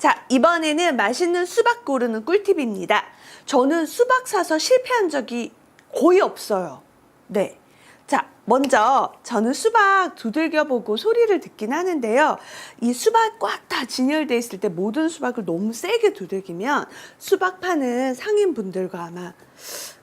자, 이번에는 맛있는 수박 고르는 꿀팁입니다. 저는 수박 사서 실패한 적이 거의 없어요. 네. 자, 먼저 저는 수박 두들겨 보고 소리를 듣긴 하는데요. 이 수박 꽉 다 진열돼 있을 때 모든 수박을 너무 세게 두들기면 수박 파는 상인분들과 아마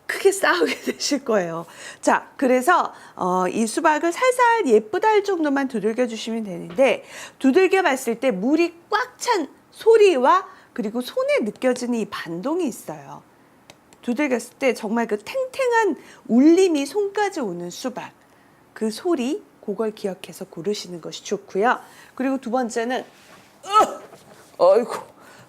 크게 싸우게 되실 거예요. 자, 그래서 어, 이 수박을 살살 예쁘다 할 정도만 두들겨 주시면 되는데 두들겨 봤을 때 물이 꽉 찬 소리와 그리고 손에 느껴지는 이 반동이 있어요. 두들겼을 때 정말 그 탱탱한 울림이 손까지 오는 수박 그 소리 그걸 기억해서 고르시는 것이 좋고요. 그리고 두 번째는 으! 어이구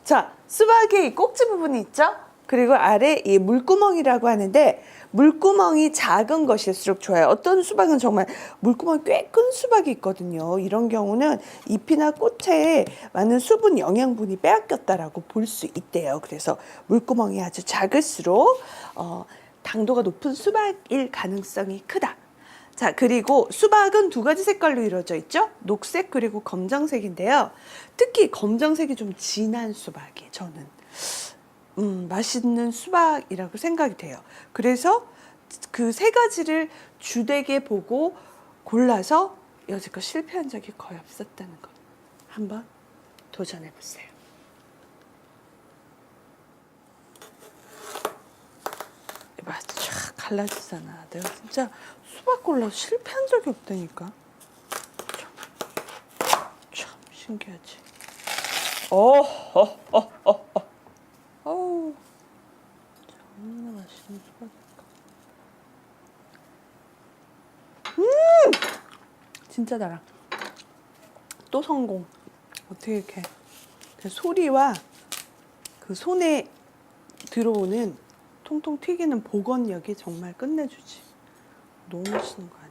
자 수박의 이 꼭지 부분이 있죠? 그리고 아래 이 물구멍이라고 하는데 물구멍이 작은 것일수록 좋아요. 어떤 수박은 정말 물구멍이 꽤 큰 수박이 있거든요. 이런 경우는 잎이나 꽃에 많은 수분, 영양분이 빼앗겼다라고 볼 수 있대요. 그래서 물구멍이 아주 작을수록 어, 당도가 높은 수박일 가능성이 크다. 자, 그리고 수박은 두 가지 색깔로 이루어져 있죠? 녹색 그리고 검정색인데요. 특히 검정색이 좀 진한 수박이 저는 음, 맛있는 수박이라고 생각이 돼요. 그래서 그 세 가지를 주되게 보고 골라서 여지껏 실패한 적이 거의 없었다는 거. 한번 도전해 보세요. 맛 쫙 갈라지잖아. 내가 진짜 수박 골라 실패한 적이 없다니까. 참, 참 신기하지. 어, 어, 어, 어, 어. 어우, 정말 맛있는 수박일까. 음, 진짜 달아. 또 성공. 어떻게 이렇게 그 소리와 그 손에 들어오는 통통 튀기는 복원력이 정말 끝내주지. 너무 맛있는 거 아니야?